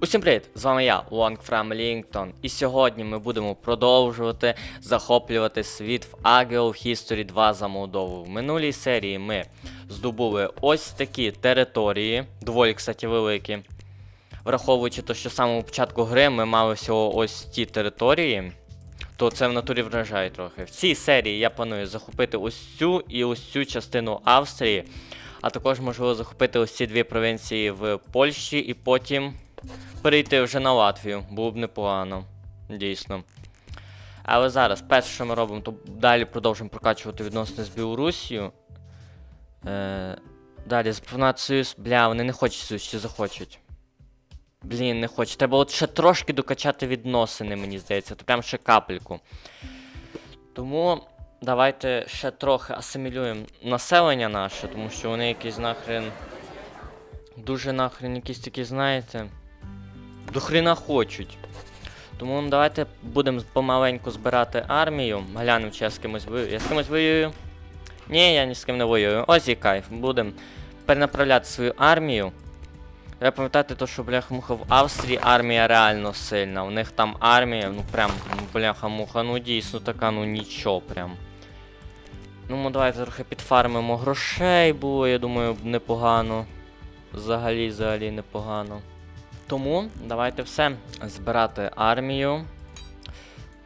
Усім привіт! З вами я, Лонг Фрам Лінгтон, і сьогодні ми будемо продовжувати захоплювати світ в Agile History 2 за Молдову. В минулій серії ми здобули ось такі території, доволі, кстати, великі. Враховуючи те, що з самого початку гри ми мали всього ось ті території, то це в натурі вражає трохи. В цій серії я планую захопити ось цю і ось цю частину Австрії, а також можливо захопити ось ці дві провінції в Польщі і потім перейти вже на Латвію. Було б непогано. Дійсно. Але зараз, перше, що ми робимо, то далі продовжуємо прокачувати відносини з Білорусією. Е, далі запропонувати союз. Бля, вони не хочуть союз, чи захочуть. Блін, не хочуть. Треба от ще трошки докачати відносини, мені здається. То прям ще капельку. Тому давайте ще трохи асимілюємо населення наше, тому що вони якісь нахрен. Дуже нахрен якісь такі, знаєте. До хрена хочуть. Тому давайте будемо помаленьку збирати армію. Глянемо, чи я з кимось воюю. Я з кимось воюю. Ні, я ні з ким не воюю. Ось і кайф. Будемо перенаправляти свою армію. Треба пам'ятати, то, що бляха-муха в Австрії армія реально сильна. У них там армія, ну прям, бляха-муха, ну дійсно така, ну нічого прям. Ну, ми давайте трохи підфармимо грошей, було, я думаю, непогано. Взагалі, взагалі непогано. Тому давайте все. Збирати армію.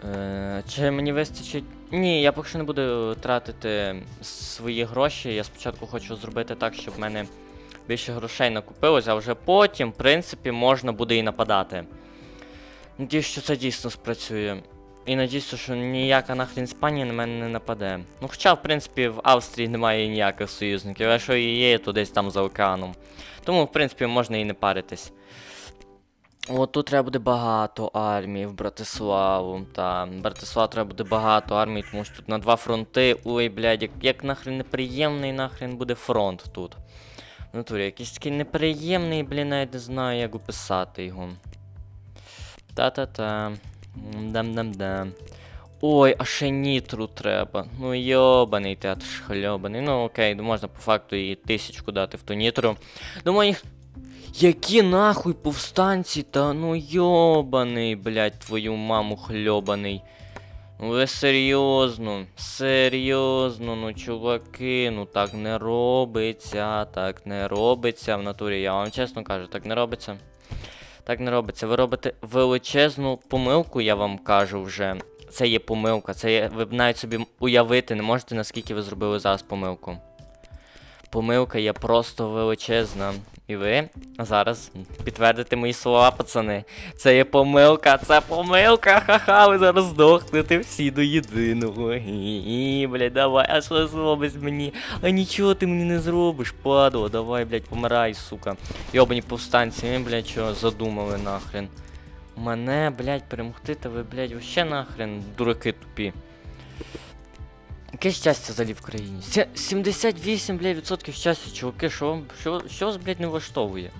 Е, чи мені вистачить. Ні, я поки що не буду тратити свої гроші. Я спочатку хочу зробити так, щоб в мене більше грошей накопилось, а вже потім, в принципі, можна буде і нападати. Надіюсь, що це дійсно спрацює. І надіюся, що ніяка нахрен Іспанія на мене не нападе. Ну, хоча, в принципі, в Австрії немає ніяких союзників, а що і є, то десь там за океаном. Тому, в принципі, можна і не паритись. От тут треба буде багато армій в Братиславу. Та Братислава треба буде багато армій, тому що тут на два фронти. Ой, блядь, як, як нахрен неприємний нахрен буде фронт тут. В натурі, якийсь такий неприємний, блін, навіть не знаю, як описати його. Та-та-та. Дам-дам-дам. Ой, а ще нітру треба. Ну йобаний аж хльобаний. Ну окей, можна по факту і тисячку дати в ту нітру. Думаю, їх. Які нахуй повстанці, та ну йобаний, блядь, твою маму хльобаний. Ну ви серйозно, серйозно, ну чуваки, ну так не робиться, так не робиться в натурі, я вам чесно кажу, так не робиться. Так не робиться. Ви робите величезну помилку, я вам кажу вже. Це є помилка. Це є. Ви навіть собі уявити не можете, наскільки ви зробили зараз помилку. Помилка є просто величезна. І ви зараз підтвердите мої слова, пацани. Це є помилка, це помилка, ха-ха, ви зараз здохнете всі до єдиного. Гі, блядь, давай, а що зробиш мені? А нічого ти мені не зробиш, падло, давай, блядь, помирай, сука. Йобані повстанці, ви, блядь, що задумали нахрен. Мене, блядь, перемогти, та ви, блядь, вообще нахрен, дураки тупі. Яке щастя взагалі в країні? 78, блядь, відсотків щастя, чуваки, що, вам- що, що вас, блядь, не влаштовує?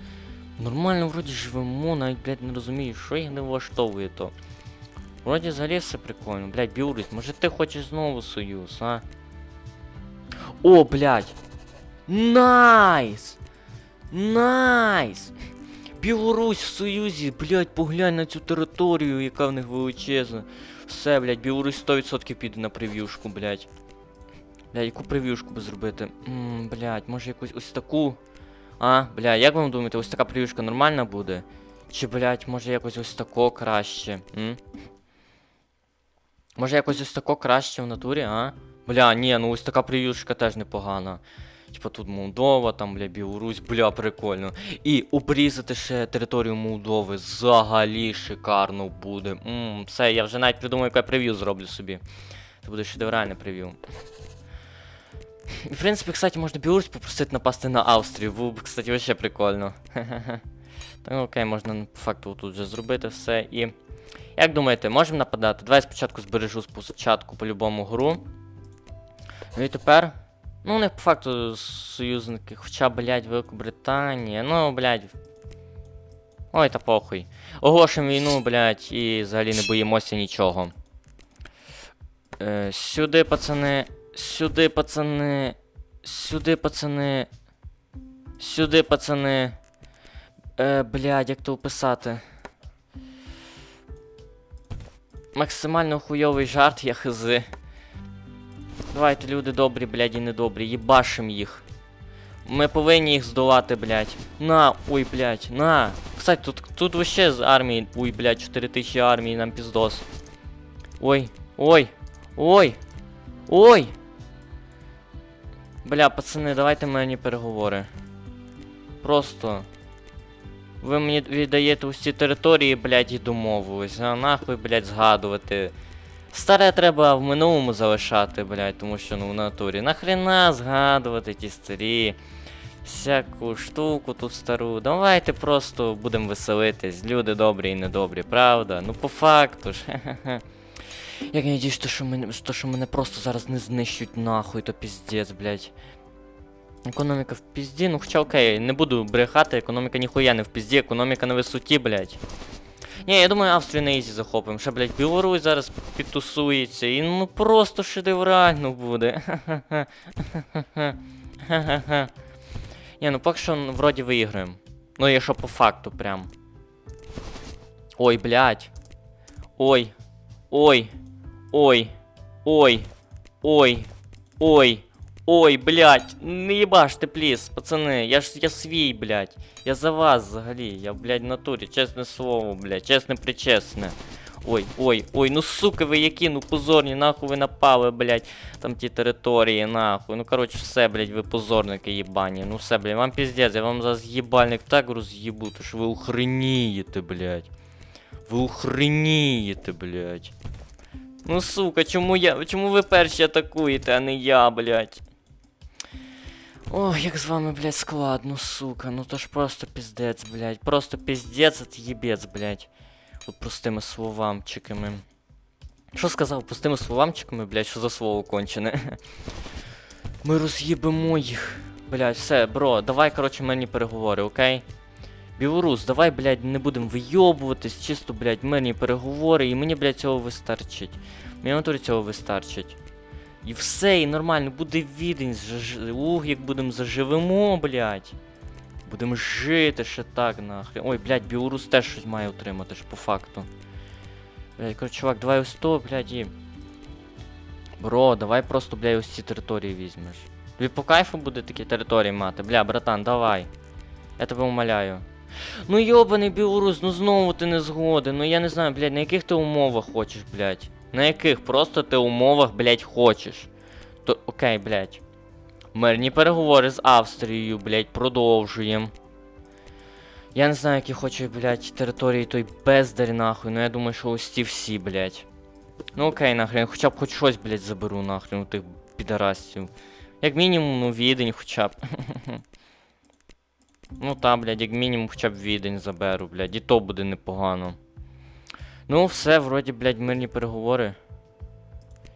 Нормально вроді живемо, навіть, блядь, не розумію, що їх не влаштовує то. Вроді взагалі все прикольно, блядь, Білорусь, може ти хочеш знову союз, а? О, блядь! Найс! Найс! Білорусь в Союзі, блядь, поглянь на цю територію, яка в них величезна. Все, блядь, Білорусь 100% піде на прев'юшку, блядь. Блядь, яку прев'юшку би зробити? Ммм, блядь, може якусь ось таку. А, блядь, як ви думаєте, ось така прев'юшка нормальна буде? Чи, блядь, може якось ось тако краще? М? Може якось ось тако краще в натурі, а? Бля, ні, ну ось така прев'юшка теж непогана. Типа тут Молдова, там, бля, Білорусь, бля, прикольно. І обрізати ще територію Молдови взагалі шикарно буде. Ммм, все, я вже навіть придумав, яке прев'ю зроблю собі. Це буде шедевральне прев'ю. І, в принципі, кстати, можна Білорусь попросити напасти на Австрію. Було б, кстати, вообще прикольно. Так, окей, можна по факту тут вже зробити все. І. Як думаєте, можемо нападати? Давай спочатку збережу спочатку по-любому гру. Ну і тепер. Ну, у них по факту союзники, хоча, блядь, Великобританія. Ну, блядь. Ой, та похуй. Оголошуємо війну, блядь, і взагалі не боїмося нічого. Е, сюди, пацани. Сюди, пацани. Сюди, пацани. Сюди, пацани. Е, блядь, як то описати? Максимально хуйовий жарт, я хз. Давайте, люди добрі, блядь, і недобрі, їбашим їх. Ми повинні їх здолати, блядь. На, ой, блядь, на. Кстати, тут, тут вообще з армії. Ой, блядь, 4000 армії, нам піздос. Ой, ой, ой, ой. Бля, пацани, давайте мені переговори. Просто. Ви мені віддаєте усі території, блядь, і домовились. А нахуй, блядь, згадувати. Старе треба в минулому залишати, блядь, тому що ну в натурі. Нахрена згадувати ті старі. Всяку штуку ту стару. Давайте просто будемо веселитись. Люди добрі і недобрі, правда? Ну по факту ж. Як я надіюсь, то, що мене, то, що мене просто зараз не знищуть нахуй, то піздець, блядь. Економіка в пізді, ну хоча окей, не буду брехати, економіка ніхуя не в пізді, економіка на висоті, блядь. Ні, я думаю, Австрію на ізі захопимо. Ще, блядь, Білорусь зараз підтусується. І ну просто шедеврально буде. Ха-ха-ха. Ні, ну поки що вроді виіграємо. Ну, якщо по факту прям. Ой, блядь. Ой. Ой. Ой. Ой. Ой. Ой. Ой, блядь, не їбаште, пліс, пацани, я ж я свій, блядь. Я за вас взагалі, я, блядь, в натурі, чесне слово, блядь, чесне причесне. Ой, ой, ой, ну сука ви які, ну позорні, нахуй ви напали, блядь, там ті території, нахуй. Ну коротше, все, блядь, ви позорники їбані. Ну все, блядь, вам піздець, я вам зараз їбальник так роз'їбу, то що ви охренієте, блядь. Ви охренієте, блядь. Ну сука, чому я. Чому ви перші атакуєте, а не я, блядь? Ох, як з вами, блядь, складно, сука. Ну то ж просто піздець, блядь. Просто піздець от'єбець, блядь. От простими словамчиками. Що сказав простими словамчиками, блядь, що за слово кончене? Ми роз'їбемо їх. Блядь, все, бро, давай, коротше, мирні переговори, окей? Білорус, давай, блядь, не будемо вийобуватись, чисто, блядь, мирні переговори, і мені, блядь, цього вистачить. Мені натурі цього вистачить. І все, і нормально, буде відень, ух, як будемо заживемо, блядь. Будемо жити ще так, нахрен. Ой, блядь, Білорус теж щось має отримати ж по факту. Блядь, коротше, чувак, давай ось то, блядь, і. Бро, давай просто, блядь, ось ці території візьмеш. Тобі по кайфу буде такі території мати. Бля, братан, давай. Я тебе умоляю. Ну йобаний білорус, ну знову ти не згоден. Ну я не знаю, блядь, на яких ти умовах хочеш, блядь. На яких просто ти умовах, блядь, хочеш. То окей, блядь. Мирні переговори з Австрією, блядь, продовжуємо. Я не знаю, які хоче, блядь, території той бездарь нахуй, ну я думаю, що ось ці всі, блядь. Ну окей, нахрен, хоча б хоч щось, блядь, заберу нахрен у тих підарасів. Як мінімум, ну, відень хоча б. Ну та, блядь, як мінімум хоча б відень заберу, блядь, і то буде непогано. Ну, все, вроді, блядь, мирні переговори.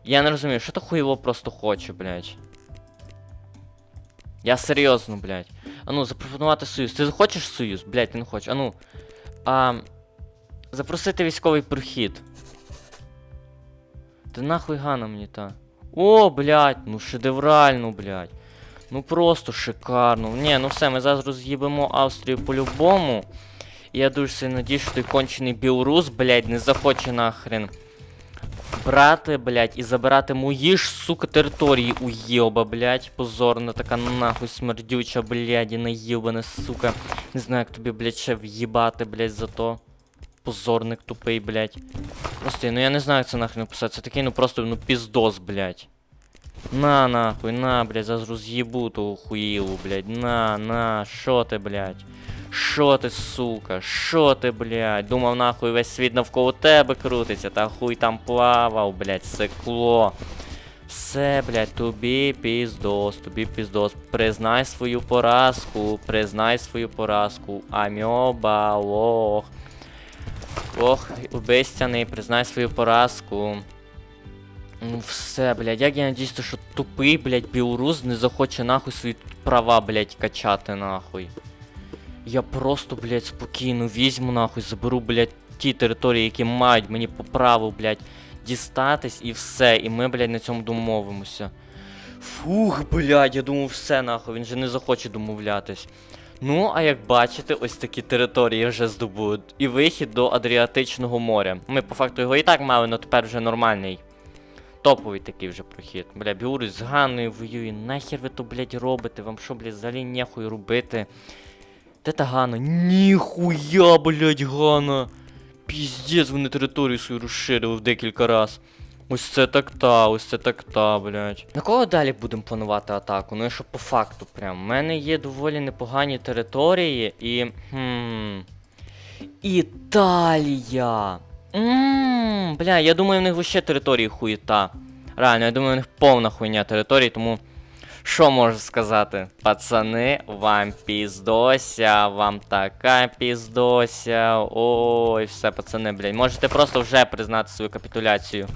Я не розумію, що то хуйло просто хоче, блядь. Я серйозно, блядь. А ну, запропонувати союз. Ти хочеш союз? Блядь, ти не хочеш. А ну. А, запросити військовий прохід. Ти нахуй гана мені та. О, блядь, ну шедеврально, блядь. Ну просто шикарно. Ні, ну все, ми зараз роз'їбемо Австрію по-любому. І я дуже сильно надіюсь, що той кончений білорус, блядь, не захоче нахрен брати, блядь, і забирати мої ж, сука, території уєба, блядь. Позорна така нахуй смердюча, блядь, і наїбана, сука. Не знаю, як тобі, блядь, ще в'їбати, блядь, за то. Позорник тупий, блядь. Просто, ну я не знаю, як це нахрен написати. Це такий, ну просто, ну піздос, блядь. На нахуй, на, блядь, зараз роз'їбу ту хуїлу, блядь. На, на, шо ти, блядь? Шо ти, сука? Шо ти, блядь? Думав, нахуй весь світ навколо тебе крутиться, та хуй там плавав, блядь, секло. Все, блядь, тобі піздос, тобі піздос. Признай свою поразку, признай свою поразку. Амьоба, лох. Ох, убистяний, признай свою поразку. Ну все, блядь, як я надіюсь, що тупий, блядь, білорус не захоче нахуй свої права, блядь, качати нахуй. Я просто, блядь, спокійно візьму нахуй, заберу, блядь, ті території, які мають мені по праву, блядь, дістатись і все. І ми, блядь, на цьому домовимося. Фух, блядь, я думав, все нахуй, він же не захоче домовлятись. Ну, а як бачите, ось такі території вже здобудуть. І вихід до Адріатичного моря. Ми по факту його і так мали, але тепер вже нормальний. Топовий такий вже прохід. Бля, Біурус з Ганною воює. Нахер ви то, блядь, робите? Вам що, блядь, взагалі нехуй робити? Де та Ганна? Ніхуя, блядь, Ганна! Піздець, вони територію свою розширили в декілька раз. Ось це так та, ось це так та, блядь. На кого далі будемо планувати атаку? Ну, якщо по факту прям. У мене є доволі непогані території і. Хм. Італія. Ммм, бля, я думаю, в них вообще території хуєта. Реально, я думаю, у них повна хуйня території, тому. Що можу сказати? Пацани, вам піздося, вам така піздося. Ой, все, пацани, блядь. Можете просто вже признати свою капітуляцію.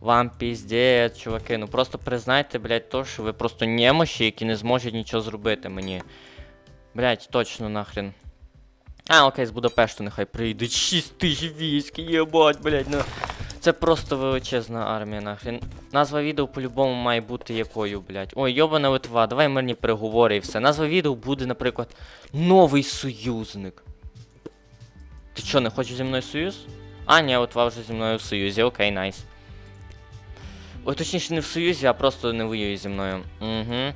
Вам піздець, чуваки. Ну просто признайте, блядь, то, що ви просто немощі, які не зможуть нічого зробити мені. Блядь, точно нахрен. А, окей, з Будапешту нехай прийдуть. 6 тисяч військ, єбать, блядь, ну. Це просто величезна армія, нахрен. Назва відео по-любому має бути якою, блядь. Ой, йобана Литва, давай мирні переговори і все. Назва відео буде, наприклад, новий союзник. Ти що, не хочеш зі мною союз? А, ні, Литва вже зі мною в союзі, окей, найс. Ой, точніше, не в союзі, а просто не воює зі мною. Угу.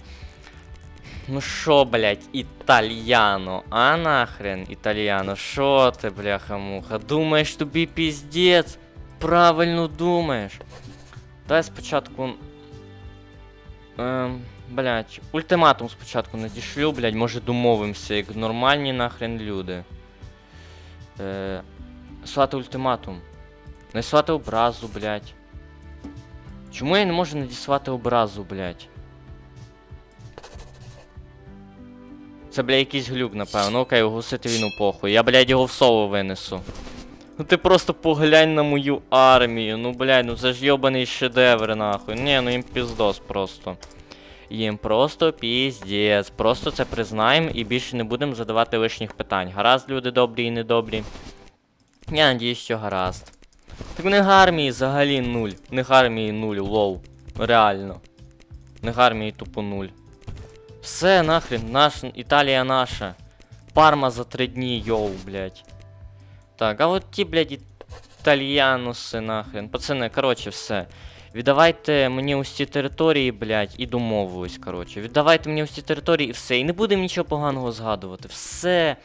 Ну шо, блядь, італьяно, а нахрен, італьяно, шо ти, бляха-муха? Думаєш тобі піздець? Правильно думаєш. Давай спочатку. Ем, блядь, ультиматум спочатку надішлю, блядь, може домовимося, як нормальні нахрен люди. Е, слати ультиматум. Не слати образу, блядь. Чому я не можу надіслати образу, блядь? Це, блядь, якийсь глюк, напевно. Окей, оголосити війну похуй. Я, блядь, його в соло винесу. Ну ти просто поглянь на мою армію. Ну, блядь, ну це ж йобаний шедевр, нахуй. Ні, ну їм піздос просто. Їм просто піздець. Просто це признаємо і більше не будемо задавати лишніх питань. Гаразд, люди добрі і недобрі. Я надіюсь, що гаразд. Так у них армії взагалі нуль. У них армії нуль, лоу. Реально. У них армії тупо нуль. Все, нахрен, наш, Італія наша. Парма за три дні, йоу, блядь. Так, а от ті, блядь, італіянуси, нахрен. Пацани, коротше, все. Віддавайте мені ось ці території, блядь, і домовились, коротше. Віддавайте мені ось ці території і все. І не будемо нічого поганого згадувати. Все.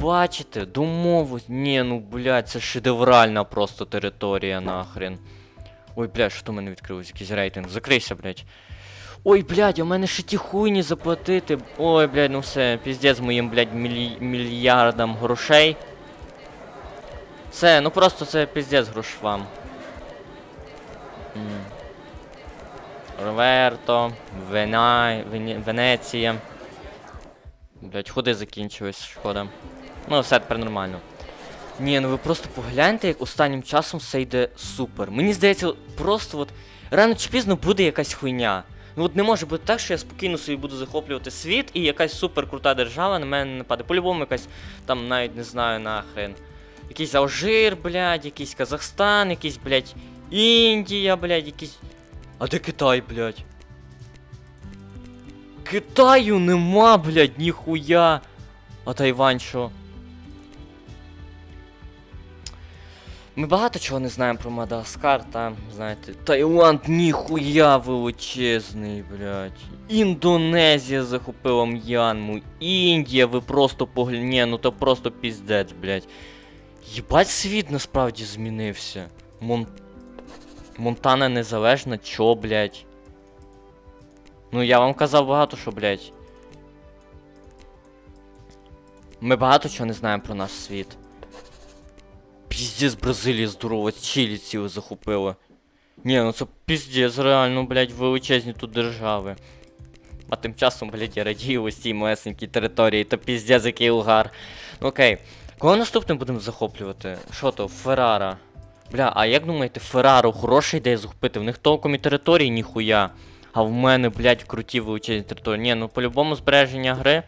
Бачите, домовились. Ні, ну, блядь, це шедевральна просто територія, нахрен. Ой, блядь, що то мене відкрилось? Якийсь рейтинг. Закрийся, блядь. Ой, блядь, у мене ще ті хуйні заплатити. Ой, блядь, ну все, піздець моїм, блядь, мілі... мільярдам грошей. Все, ну просто це піздець грош вам. Роверто, Вена... Вені... Венеція. Блять, ходи закінчились, шкода. Ну, все тепер нормально. Ні, ну ви просто погляньте, як останнім часом все йде супер. Мені здається, просто от рано чи пізно буде якась хуйня. Ну от не може бути так, що я спокійно собі буду захоплювати світ і якась супер крута держава на мене не нападе. По-любому якась там навіть не знаю нахрен. Якийсь Алжир, блядь, якийсь Казахстан, якийсь, блядь, Індія, блядь, якийсь. А де Китай, блядь? Китаю нема, блядь, ніхуя. А Тайвань що? Ми багато чого не знаємо про Мадагаскар, там, знаєте, Таїланд ніхуя величезний, блядь. Індонезія захопила М'янму, Індія, ви просто погляньте, ну то просто піздець, блядь. Єбать світ насправді змінився. Мон... Монтана незалежна, чо, блядь? Ну я вам казав багато що, блядь. Ми багато чого не знаємо про наш світ. Піздець Бразилії здорово, Чилі ціле захопила. Ні, ну це піздець, реально, блядь, величезні тут держави. А тим часом, блядь, я радію ось цій малесенькій території, та піздець який угар. Ну окей. Кого наступним будемо захоплювати? Що то, Феррара. Бля, а як думаєте, Феррару хороша ідея захопити? В них толком і території ніхуя. А в мене, блядь, круті величезні території. Ні, ну по-любому збереження гри.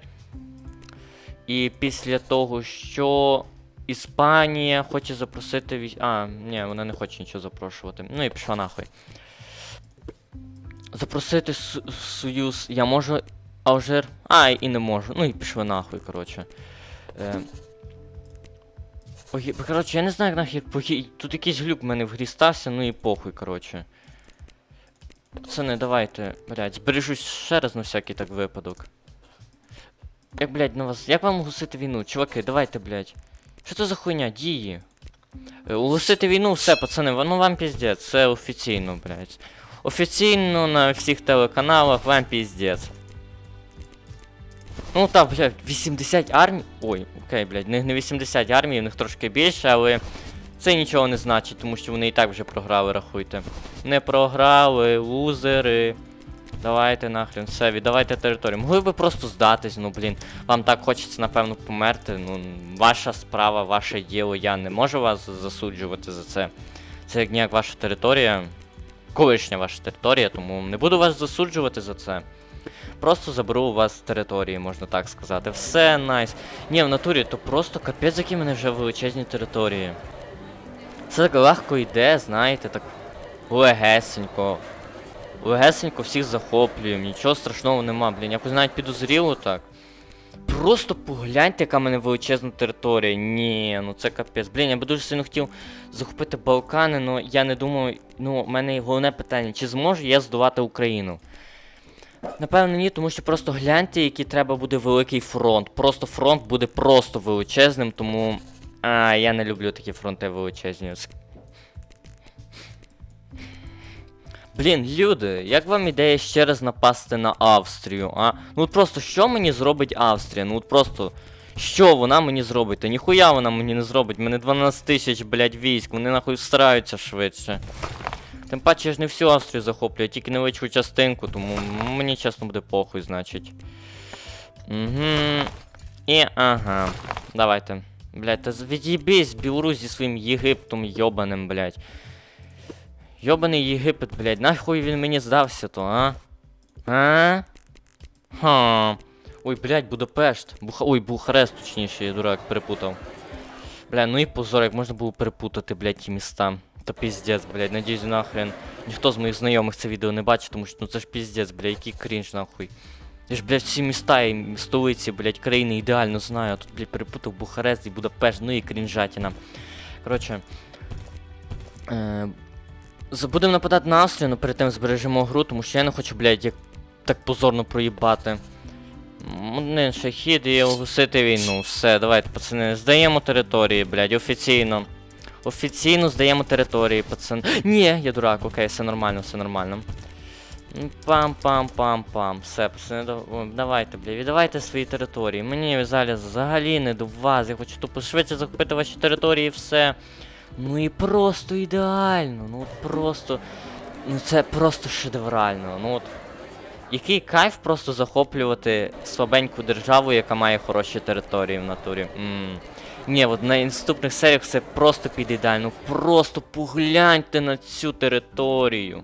І після того, що Іспанія хоче запросити військ. А, ні, вона не хоче нічого запрошувати. Ну і пішла нахуй. Запросити в Союз. Я можу Алжир. А, і не можу. Ну і пішли нахуй, коротше. Е... Ой, коротше, я не знаю, як нахер похи... Тут якийсь глюк в мене в грі стався, ну і похуй, коротше. Пацани, давайте, блядь, збережусь ще раз на всякий так випадок. Як, блядь, на вас. Як вам угасити війну? Чуваки, давайте, блядь. Що це за хуйня? Дії. Е, війну, все, пацани, ну вам піздець, це офіційно, блядь. Офіційно на всіх телеканалах вам піздець. Ну так, блядь, 80 армій. Ой, окей, блядь, не, не 80 армій, у них трошки більше, але це нічого не значить, тому що вони і так вже програли, рахуйте. Не програли, лузери. Давайте нахрен, все, віддавайте територію. Могли би просто здатись, ну блін. Вам так хочеться, напевно, померти. Ну, ваша справа, ваше діло, я не можу вас засуджувати за це. Це як ніяк ваша територія. Колишня ваша територія, тому не буду вас засуджувати за це. Просто заберу у вас території, можна так сказати. Все найс. Ні, в натурі, то просто капець, які мене вже величезні території. Це так легко йде, знаєте, так легесенько. Легесенько всіх захоплюємо, нічого страшного нема, блін. Якось навіть підозріло так. Просто погляньте, яка в мене величезна територія. Ні, ну це капець. Блін, я би дуже сильно хотів захопити Балкани, але я не думаю. Ну, в мене головне питання, чи зможу я здувати Україну? Напевно, ні, тому що просто гляньте, який треба буде великий фронт. Просто фронт буде просто величезним, тому. А, я не люблю такі фронти величезні. Блін, люди, як вам ідея ще раз напасти на Австрію, а? Ну от просто що мені зробить Австрія? Ну от просто. Що вона мені зробить? Та ніхуя вона мені не зробить. Мене 12 тисяч, блядь, військ, вони нахуй стараються швидше. Тим паче я ж не всю Австрію захоплюю, а тільки невеличку частинку, тому мені чесно буде похуй, значить. Угу. І ага. Давайте. Блядь, та від'їбись, Білорусь зі своїм Єгиптом йобаним, блядь. Йобаний Єгипет, блядь, нахуй він мені здався то, а? А? Ха. Ой, блядь, Будапешт. Буха... Ой, Бухарест, точніше, я дурак, перепутав. Бля, ну і позор, як можна було перепутати, блядь, ті міста. Та піздець, блядь, надіюсь, нахрен. Ніхто з моїх знайомих це відео не бачить, тому що ну це ж піздець, блядь, який крінж, нахуй. Я ж, блядь, всі міста і столиці, блядь, країни ідеально знаю, а тут, блядь, перепутав Бухарест і Будапешт, ну і крінжатіна. Коротше. Е, Будемо нападати на Австрію, але перед тим збережемо гру, тому що я не хочу, блядь, як так позорно проїбати. Один ще хід і оголосити війну. Все, давайте, пацани, здаємо території, блядь, офіційно. Офіційно здаємо території, пацани. Ні, я дурак, окей, все нормально, все нормально. Пам-пам-пам-пам. Все, пацани, давайте, блядь, віддавайте свої території. Мені взагалі взагалі не до вас. Я хочу тупо швидше захопити ваші території і все. Ну і просто ідеально. Ну от просто. Ну це просто шедеврально. Ну от. Який кайф просто захоплювати слабеньку державу, яка має хороші території в натурі. Ммм. Ні, от на наступних серіях все просто піде ідеально. Просто погляньте на цю територію.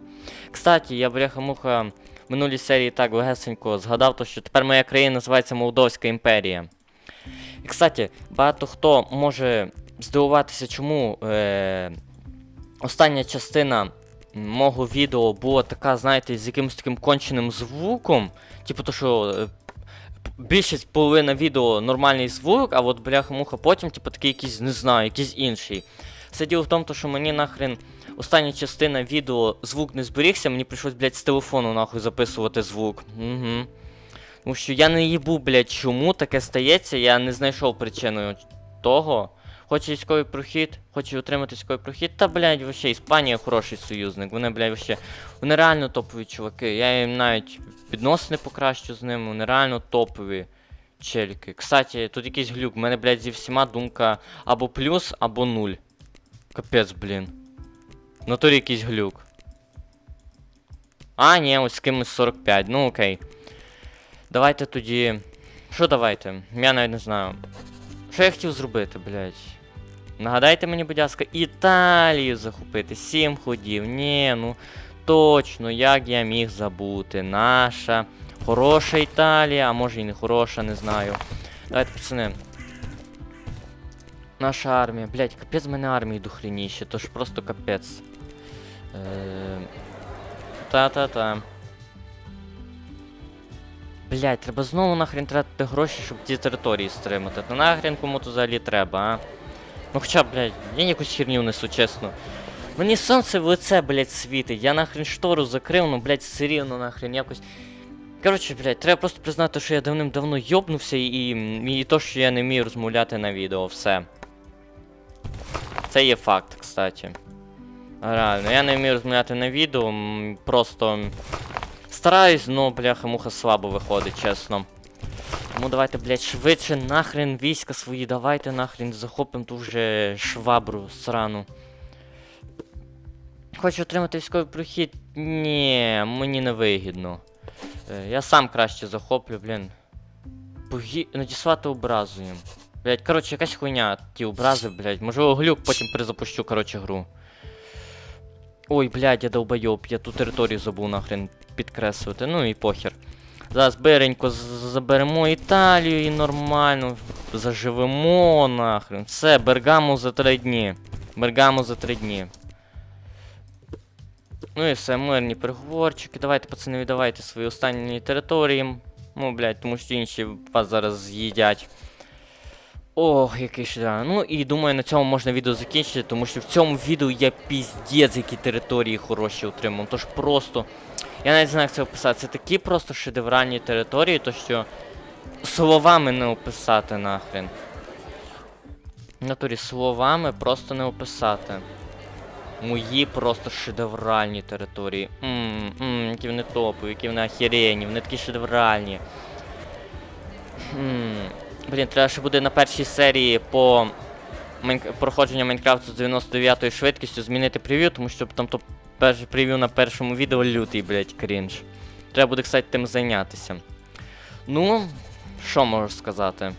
Кстати, я бляха-муха в минулій серії так легесенько згадав, то, що тепер моя країна називається Молдовська імперія. І, кстати, багато хто може здивуватися, чому е, остання частина мого відео була така, знаєте, з якимось таким конченим звуком. Типу, то, що е, більшість половина відео нормальний звук, а от бляха-муха потім, типу, такий якийсь, не знаю, якийсь інший. Все діло в тому, що мені нахрен остання частина відео звук не зберігся, мені прийшлось, блядь, з телефону нахуй записувати звук. Угу. Тому що я не їбу, блядь, чому таке стається, я не знайшов причиною того. Хоче військовий прохід, хоче отримати військовий прохід. Та, блядь, вообще, Іспанія хороший союзник. Вони, блядь, вообще, вони реально топові чуваки. Я їм навіть відносини покращу з ними, вони реально топові челіки. Кстати, тут якийсь глюк. У мене, блядь, зі всіма думка або плюс, або нуль. Капець, блін. В натурі якийсь глюк. А, ні, ось з кимось 45. Ну окей. Давайте тоді. Що давайте? Я навіть не знаю. Що я хотів зробити, блядь? Нагадайте мені, будь ласка, Італію захопити. Сім ходів. Ні, ну точно, як я міг забути. Наша хороша Італія, а може і не хороша, не знаю. Давайте, пацани. Наша армія. Блядь, капець в мене армії дохреніще, то ж просто капець. Е... Та-та-та. Блять, треба знову нахрен тратити гроші, щоб ті території стримати. Та нахрен кому то взагалі треба, а? Ну хоча, блядь, я якусь херню несу, чесно. Мені сонце в лице, блядь, світить. Я нахрен штору закрив, ну, блядь, все рівно нахрен якось. Коротше, блядь, треба просто признати, що я давним-давно йобнувся і, і то, що я не вмію розмовляти на відео, все. Це є факт, кстати. Реально, я не вмію розмовляти на відео, просто стараюсь, но, бляха-муха слабо виходить, чесно. Тому давайте, блядь, швидше нахрен війська свої, давайте нахрен захопимо ту вже швабру срану. Хочу отримати військовий прохід. Ні, мені не вигідно. Е, Я сам краще захоплю, блін. Погі... Надіслати образу їм. Блять, коротше, якась хуйня, ті образи, блять. Можливо, глюк, потім перезапущу, коротше, гру. Ой, блядь, я долбойоб, я ту територію забув нахрен підкреслити, ну і похер. Зараз биренько з- заберемо Італію і нормально заживемо нахрен. Все, Бергамо за три дні. Бергамо за три дні. Ну і все, мирні переговорчики. Давайте, пацани, віддавайте свої останні території. Ну, блядь, тому що інші вас зараз з'їдять. Ох, який шлях. Ну і думаю, на цьому можна відео закінчити, тому що в цьому відео я піздець, які території хороші отримав. Тож просто. Я навіть знаю, як це описати. Це такі просто шедевральні території, то що словами не описати нахрен. Натурі словами просто не описати. Мої просто шедевральні території. Ммм, ммм, які вони топові, які вони охерені, вони такі шедевральні. Хм. Блін, треба ще буде на першій серії по проходження Майнкрафту з 99-ю швидкістю змінити прев'ю, тому що там то перше прев'ю на першому відео лютий, блядь, крінж. Треба буде, кстати, тим зайнятися. Ну, що можу сказати?